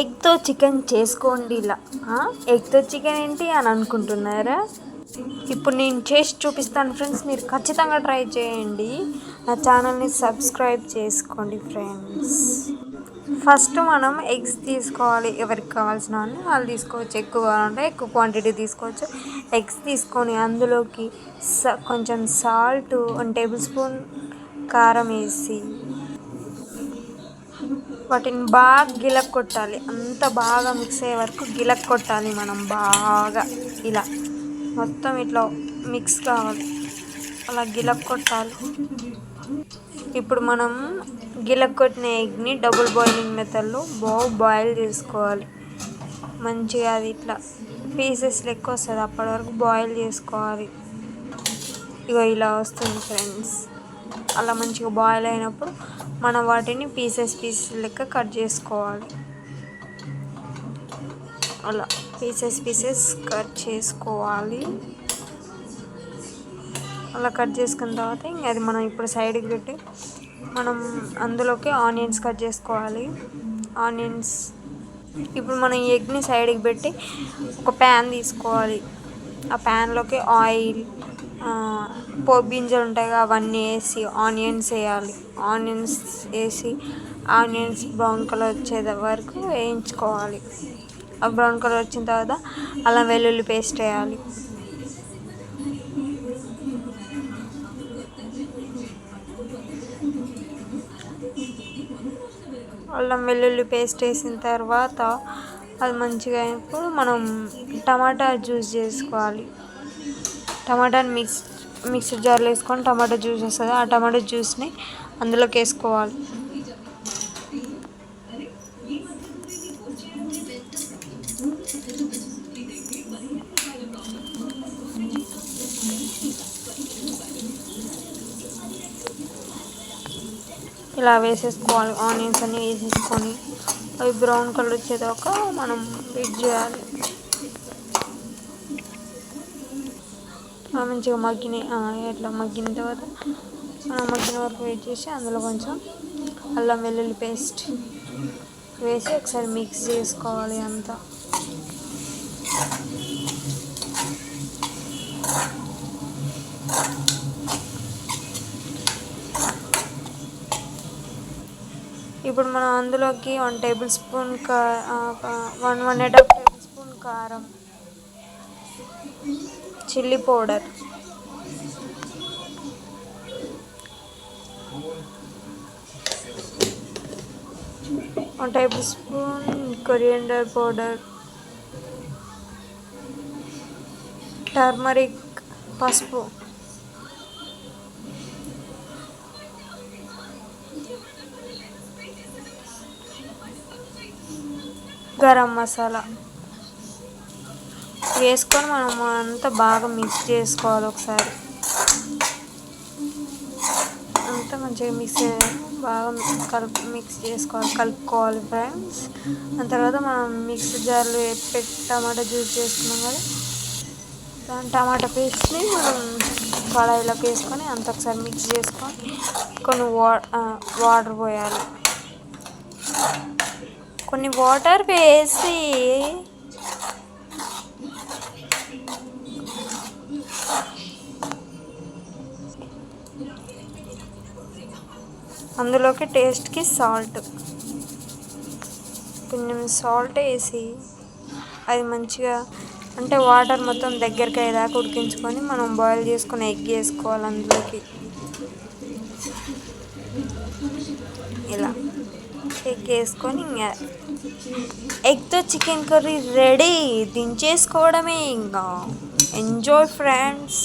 ఎగ్తో chicken చేసుకోండి ఇలా. ఎగ్తో chicken ఏంటి అని అనుకుంటున్నారా? ఇప్పుడు నేను చేసి చూపిస్తాను ఫ్రెండ్స్ మీరు ఖచ్చితంగా ట్రై చేయండి. నా ఛానల్ని సబ్స్క్రైబ్ చేసుకోండి ఫ్రెండ్స్. ఫస్ట్ మనం ఎగ్స్ తీసుకోవాలి. ఎవరికి కావాల్సిన వాళ్ళు తీసుకోవచ్చు. ఎక్కువ కావాలంటే ఎక్కువ క్వాంటిటీ తీసుకోవచ్చు. ఎగ్స్ తీసుకొని అందులోకి స కొంచెం సాల్ట్ వన్ టేబుల్ స్పూన్ కారం వేసి వాటిని బాగా గిలక్ కొట్టాలి అంత బాగా మిక్స్ అయ్యే వరకు గిలక్ కొట్టాలి మనం బాగా. ఇలా మొత్తం ఇట్లా మిక్స్ కావాలి. అలా గిలక్ కొట్టాలి ఇప్పుడు మనం గిలక్ కొట్టిన ఎగ్ని డబుల్ బాయిలింగ్ మెథడ్లో బాగా బాయిల్ చేసుకోవాలి. మంచిగా అది ఇట్లా పీసెస్ లెక్క వస్తుంది. అప్పటి వరకు బాయిల్ చేసుకోవాలి. ఇగో ఇలా వస్తుంది ఫ్రెండ్స్ అలా మంచిగా బాయిల్ అయినప్పుడు మనం వాటిని పీసెస్ పీసెస్ లెక్క కట్ చేసుకోవాలి. అలా పీసెస్ పీసెస్ కట్ చేసుకోవాలి. అలా కట్ చేసుకున్న తర్వాత ఇంకా అది మనం ఇప్పుడు సైడ్కి పెట్టి మనం అందులోకి ఆనియన్స్ కట్ చేసుకోవాలి. ఆనియన్స్ ఇప్పుడు మనం ఎగ్ని సైడ్కి పెట్టి ఒక ప్యాన్ తీసుకోవాలి. ఆ ప్యాన్లోకి ఆయిల్ పోపు గింజలు ఉంటాయి కదా అవన్నీ వేసి ఆనియన్స్ వేయాలి. ఆనియన్స్ వేసి ఆనియన్స్ బ్రౌన్ కలర్ వచ్చే వరకు వేయించుకోవాలి. ఆ బ్రౌన్ కలర్ వచ్చిన తర్వాత అల్లం వెల్లుల్లి పేస్ట్ వేయాలి. అల్లం వెల్లుల్లి పేస్ట్ వేసిన తర్వాత అది మంచిగా అయినప్పుడు మనం టమాటా జ్యూస్ చేసుకోవాలి. టమాటాని మిక్స్ మిక్సీ జార్లో వేసుకొని టమాటా జ్యూస్ వస్తుంది ఆ టమాటా జ్యూస్ని అందులోకి వేసుకోవాలి. ఇలా వేసేసుకోవాలి. ఆనియన్స్ అన్నీ వేసేసుకొని అవి బ్రౌన్ కలర్ వచ్చేదాకా మనం వెయిట్ చేయాలి. మంచిగా మగ్గినాయి ఇట్లా మగ్గిన తర్వాత మనం మగ్గిన వరకు వెయిట్ చేసి అందులో కొంచెం అల్లం వెల్లుల్లి పేస్ట్ వేసి ఒకసారి మిక్స్ చేసుకోవాలి అంతా. ఇప్పుడు మనం అందులోకి వన్ టేబుల్ స్పూన్ కా one one and half tablespoon కారం. Chilli powder. One tablespoon coriander powder. Turmeric పసుపు. గరం మసాలా. వేసుకొని మనం అంతా బాగా మిక్స్ చేసుకోవాలి ఒకసారి. అంతా మంచిగా మిక్స్ బాగా కలుపు మిక్స్ చేసుకోవాలి కలుపుకోవాలి ఫ్రెండ్స్. దాని తర్వాత మనం మిక్స్ జార్లు పెట్టి టమాటా జ్యూస్ చేసుకున్నాం కదా. దాని టమాటా పేస్ట్ని మనం కడాయిలోకి వేసుకొని అంత ఒకసారి మిక్స్ చేసుకొని కొన్ని వా వాటర్ పోయాలి. కొన్ని వాటర్ వేసి అందులోకి టేస్ట్కి సాల్ట్. కొంచెం సాల్ట్ వేసి అది మంచిగా అంటే వాటర్ మొత్తం దగ్గరికి అయ్యేదాకా ఉడికించుకొని మనం బాయిల్ చేసుకొని ఎగ్ వేసుకోవాలి అందులోకి. ఇలా. ఎగ్ వేసుకొని ఇంకా ఎగ్తో చికెన్ కర్రీ రెడీ. దించేసుకోవడమే ఇంకా. Enjoy friends